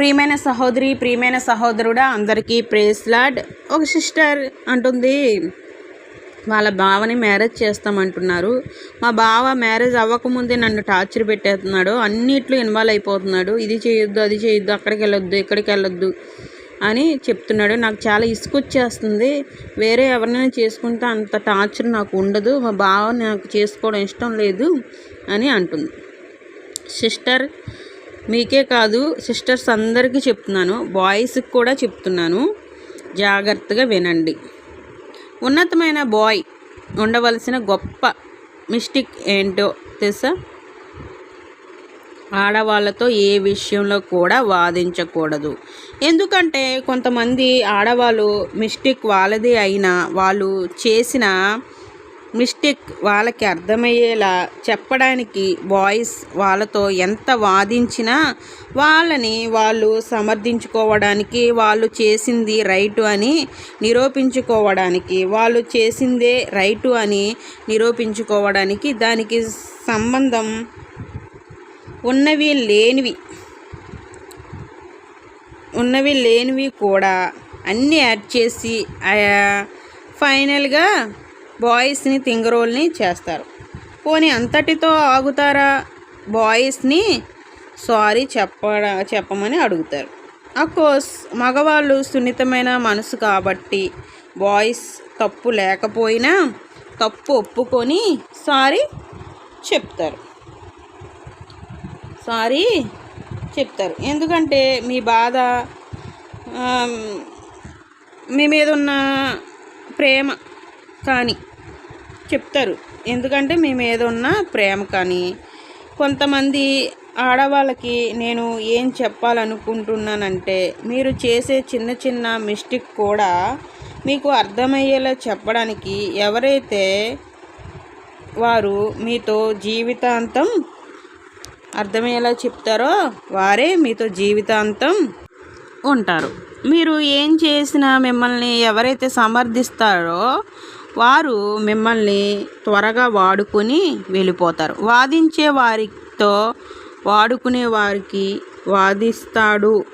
ప్రియమైన సహోదరి ప్రియమైన సహోదరుడా అందరికీ ప్రేస్ లాడ్. ఒక సిస్టర్ అంటుంది వాళ్ళ బావని మ్యారేజ్ చేస్తామంటున్నారు. మా బావ మ్యారేజ్ అవ్వకముందే నన్ను టార్చర్ పెట్టేస్తున్నాడు. అన్నిట్లో ఇన్వాల్వ్ అయిపోతున్నాడు. ఇది చేయొద్దు అది చేయొద్దు అక్కడికి వెళ్ళొద్దు ఇక్కడికి వెళ్ళొద్దు అని చెప్తున్నాడు. నాకు చాలా ఇసుకొచ్చేస్తుంది వేరే ఎవరినైనా చేసుకుంటే అంత టార్చర్ నాకు ఉండదు. మా బావ నాకు చేసుకోవడం ఇష్టం లేదు అని అంటుంది. సిస్టర్ మీకే కాదు సిస్టర్స్ అందరికీ చెప్తున్నాను. బాయ్స్కి కూడా చెప్తున్నాను. జాగ్రత్తగా వినండి. ఉన్నతమైన బాయ్ ఉండవలసిన గొప్ప మిస్టేక్ ఏంటో తెలుసా? ఆడవాళ్ళతో ఏ విషయంలో కూడా వాదించకూడదు. ఎందుకంటే కొంతమంది ఆడవాళ్ళు మిస్టేక్ వాళ్ళదే అయినా వాళ్ళు చేసిన మిస్టేక్ వాళ్ళకి అర్థమయ్యేలా చెప్పడానికి బాయ్స్ వాళ్ళతో ఎంత వాదించినా వాళ్ళని వాళ్ళు సమర్థించుకోవడానికి వాళ్ళు చేసింది రైటు అని నిరూపించుకోవడానికి వాళ్ళు చేసిందే రైటు అని నిరూపించుకోవడానికి దానికి సంబంధం ఉన్నవి లేనివి ఉన్నవి లేనివి కూడా అన్నీ యాడ్ చేసి ఫైనల్గా బాయ్స్ని తింగరోల్ని చేస్తారు. పోనీ అంతటితో ఆగుతారా? బాయ్స్ని సారీ చెప్పడ చెప్పమని అడుగుతారు. అఫ్కోర్స్ మగవాళ్ళు సున్నితమైన మనసు కాబట్టి బాయ్స్ తప్పు లేకపోయినా తప్పు ఒప్పుకొని సారీ చెప్తారు. సారీ చెప్తారు. ఎందుకంటే మీ బాధ మీ మీద ఉన్న ప్రేమ కానీ చెప్తారు. ఎందుకంటే మేము ఏదన్నా ఉన్న ప్రేమ కానీ కొంతమంది ఆడవాళ్ళకి నేను ఏం చెప్పాలనుకుంటున్నానంటే మీరు చేసే చిన్న చిన్న మిస్టేక్ కూడా మీకు అర్థమయ్యేలా చెప్పడానికి ఎవరైతే వారు మీతో జీవితాంతం అర్థమయ్యేలా చెప్తారో వారే మీతో జీవితాంతం ఉంటారు. మీరు ఏం చేసినా మిమ్మల్ని ఎవరైతే సమర్థిస్తారో వారు మిమ్మల్ని త్వరగా వాడుకొని వెళ్ళిపోతారు. వాదించే వారితో వాడుకునే వారికి వాదిస్తాడు.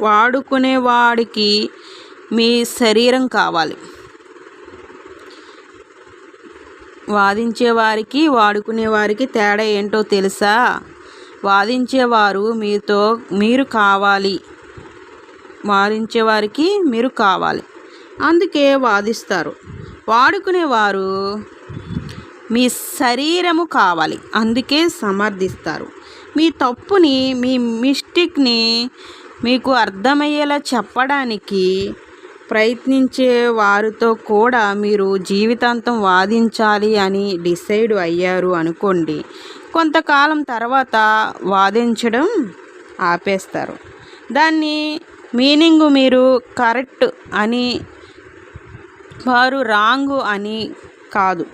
వాడుకునే వాడికి మీ శరీరం కావాలి. వాదించే వారికి వాడుకునే వారికి తేడా ఏంటో తెలుసా? వాదించేవారు మీతో మీరు కావాలి. వాదించేవారికి మీరు కావాలి. అందుకే వాదిస్తారు. వాడుకునేవారు మీ శరీరము కావాలి అందుకే సమర్థిస్తారు. మీ తప్పుని మీ మిస్టేక్ని మీకు అర్థమయ్యేలా చెప్పడానికి ప్రయత్నించే వారితో కూడా మీరు జీవితాంతం వాదించాలి అని డిసైడ్ అయ్యారు అనుకోండి. కొంతకాలం తర్వాత వాదించడం ఆపేస్తారు. దాన్ని మీనింగ్ మీరు కరెక్ట్ అని వారు రాంగు అని కాదు.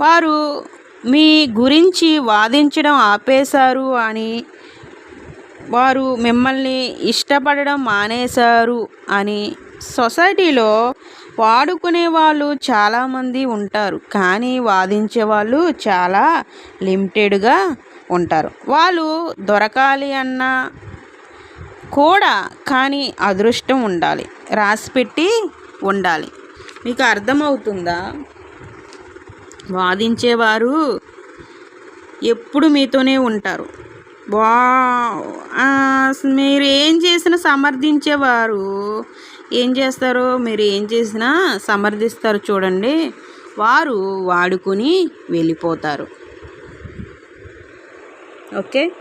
వారు మీ గురించి వాదించడం ఆపేశారు అని వారు మిమ్మల్ని ఇష్టపడడం మానేశారు అని సొసైటీలో వాడుకునే వాళ్ళు చాలామంది ఉంటారు. కానీ వాదించే వాళ్ళు చాలా లిమిటెడ్గా ఉంటారు. వాళ్ళు దొరకాలి అన్న కూడా కానీ అదృష్టం ఉండాలి. రాసిపెట్టి ఉండాలి. మీకు అర్థమవుతుందా? వాదించేవారు ఎప్పుడు మీతోనే ఉంటారు. వా మీరు ఏం చేసినా సమర్థించేవారు. ఏం చేస్తారు మీరు ఏం చేసినా సమర్థిస్తారు చూడండి. వారు వాడుకొని వెళ్ళిపోతారు. ఓకే?